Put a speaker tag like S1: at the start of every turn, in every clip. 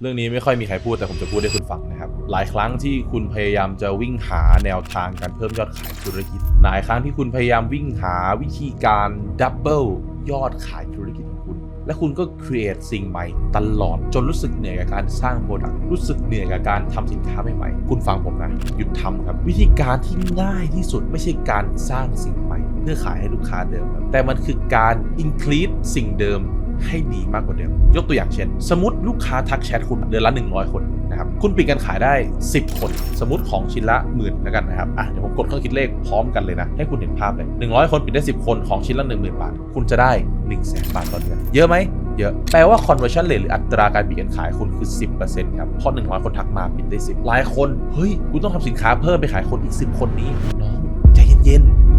S1: เรื่องนี้ไม่ค่อยมีใครพูดแต่ผมจะพูดให้คุณฟังนะครับ หลายครั้งที่คุณพยายามจะวิ่งหาแนวทางการเพิ่มยอดขายธุรกิจ หลายครั้งที่คุณพยายามวิ่งหาวิธีการดับเบิลยอดขายธุรกิจของคุณ และคุณก็ create สิ่งใหม่ตลอดจนรู้สึกเหนื่อยกับการสร้างโปรดักต์รู้สึกเหนื่อยกับการทำสินค้าใหม่ๆ คุณฟังผมนะหยุดทำครับ วิธีการที่ง่ายที่สุดไม่ใช่การสร้างสิ่งใหม่ เพื่อขายให้ลูกค้าเดิมครับแต่มันคือการ increase สิ่งเดิม ให้ดีมากกว่าเดิม ยกตัวอย่างเช่น สมมติลูกค้าทักแชทคุณเดือนละ 100 คนนะครับคุณปิดการขายได้ 10 คน สมมติของชิ้นละหมื่นแล้วกันนะครับอะเดี๋ยวผมกดเครื่องคิดเลขพร้อมกันเลยนะ ให้คุณเห็นภาพเลย 100 คนปิดได้ 10 คนของชิ้นละ 10,000 บาท คุณจะได้ 1 0 0 0 0แบาทต่อเดือนเยอะไหมเยอะแปลว่า conversion rate หรืออัตราการปิดการขายคุณคือ 10%ครับเพราะ100 คนทักมาปิดได้ 10หลายคนเฮ้ยคุณต้องทำสินค้าเพิ่มไปขายคนอีก 10 คนนี้น้อง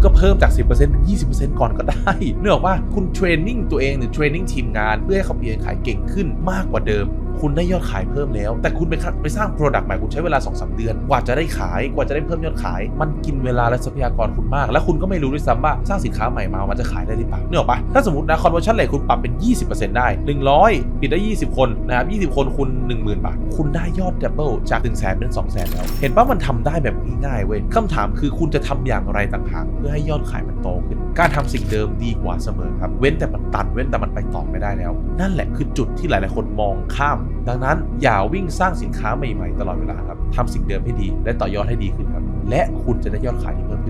S1: ก็เพิ่มจาก 10%เป็น20%ก่อนก็ได้ เนื่องจากว่าคุณเทรนนิ่งตัวเองหรือเทรนนิ่งทีมงานเพื่อให้เขาเปลี่ยนขายเก่งขึ้นมากกว่าเดิม คุณได้ยอดขายเพิ่มแล้ว แต่คุณไปคัดไปสร้าง Product ใหม่คุณใช้เวลา2-3เดือน กว่าจะได้ขาย กว่าจะได้เพิ่มยอดขาย มันกินเวลาและทรัพยากรคุณมาก และคุณก็ไม่รู้ด้วยซ้ำว่าสร้างสินค้าใหม่มา มันจะขายได้หรือเปล่าเนื่อปะถ้าสมมตินะ conversion rate คุณปรับเป็น 20%ได้ 100 ปิดได้ 20 คนนะครับ20 คนคุณ 10,000 บาท คุณได้ยอด double จาก 1 0 0 0 0แเป็น2 0 0 0 0แล้ว เห็นปะมันทำได้แบบง่ายๆเว้ยคำถามคือคุณจะทำอย่างไรต่างหากเพื่อให้ยอดขายมันโตขึ้น การทำสิ่งเดิมดีกว่าเสมอครับ เว้นแต่มันตัน เว้นแต่มันไปต่อไม่ได้แล้ว นั่นแหละคือจุดที่หลายๆคนมองข้ามดังนั้นอย่าวิ่งสร้างสินค้าใหม่ๆตลอดเวลาครับทำสิ่งเดิมให้ดี และต่อยอดให้ดีขึ้นครับ และคุณจะได้ยอดขายที่เพิ่มขึ้น